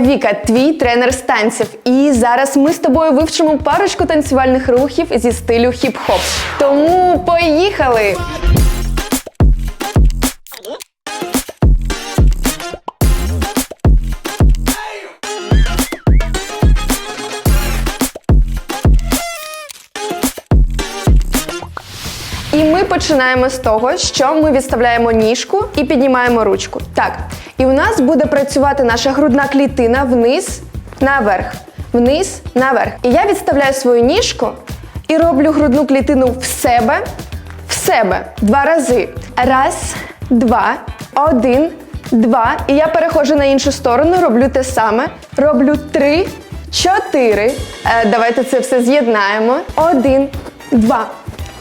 Віка, твій тренер з танців. І зараз ми з тобою вивчимо парочку танцювальних рухів зі стилю хіп-хоп. Тому поїхали! І ми починаємо з того, що ми відставляємо ніжку і піднімаємо ручку. Так. І у нас буде працювати наша грудна клітина вниз, наверх, вниз, наверх. І я відставляю свою ніжку і роблю грудну клітину в себе, в себе два рази. Раз, два, один, два. І я переходжу на іншу сторону, роблю те саме. Роблю три, чотири. Е, давайте це все з'єднаємо. Один, два,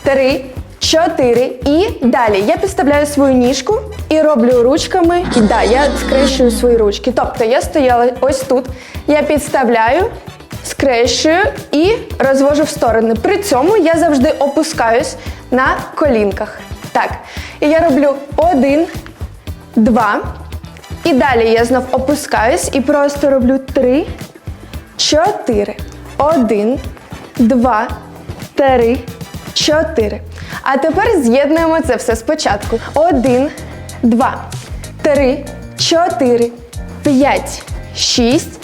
три. Чотири. І далі я підставляю свою ніжку і роблю ручками. І да, я скрещую свої ручки. Тобто я стояла ось тут. Я підставляю, скрещую і розвожу в сторони. При цьому я завжди опускаюсь на колінках. Так. І я роблю один, два. І далі я знов опускаюсь і просто роблю три, чотири. Один, два, три, чотири. А тепер з'єднуємо це все спочатку. Один, два, три, чотири, п'ять, шість,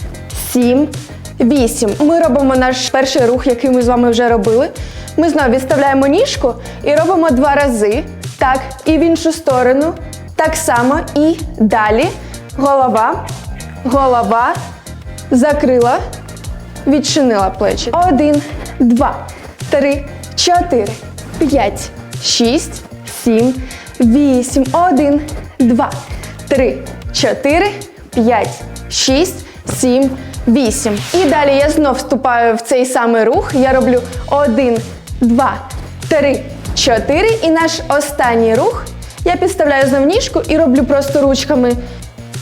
сім, вісім. Ми робимо наш перший рух, який ми з вами вже робили. Ми знову відставляємо ніжку і робимо два рази. Так, і в іншу сторону. Так само. І далі. Голова, голова, закрила, відчинила плечі. Один, два, три, чотири, п'ять, шість, сім, вісім. Один, два, три, чотири, п'ять, шість, сім, вісім. І далі я знов вступаю в цей самий рух. Я роблю один, два, три, чотири. І наш останній рух. Я підставляю знов ніжку і роблю просто ручками.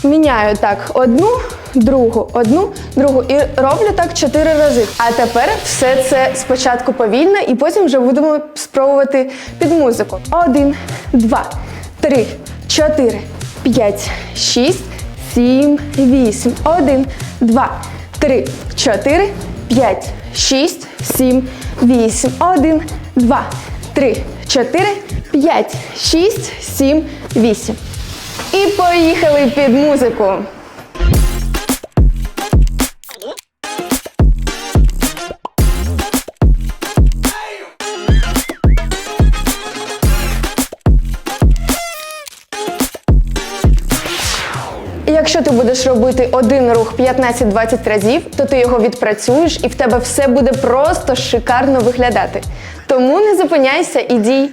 Міняю так одну, другу, одну, другу. І роблю так чотири рази. А тепер все це спочатку повільно, і потім вже будемо спробувати під музику. Один, два, три, чотири, п'ять, шість, сім, вісім. Один, два, три, чотири, п'ять, шість, сім, вісім. Один, два, три, чотири, п'ять, шість, сім, вісім. І поїхали під музику. Якщо ти будеш робити один рух 15-20 разів, то ти його відпрацюєш і в тебе все буде просто шикарно виглядати. Тому не зупиняйся і дій.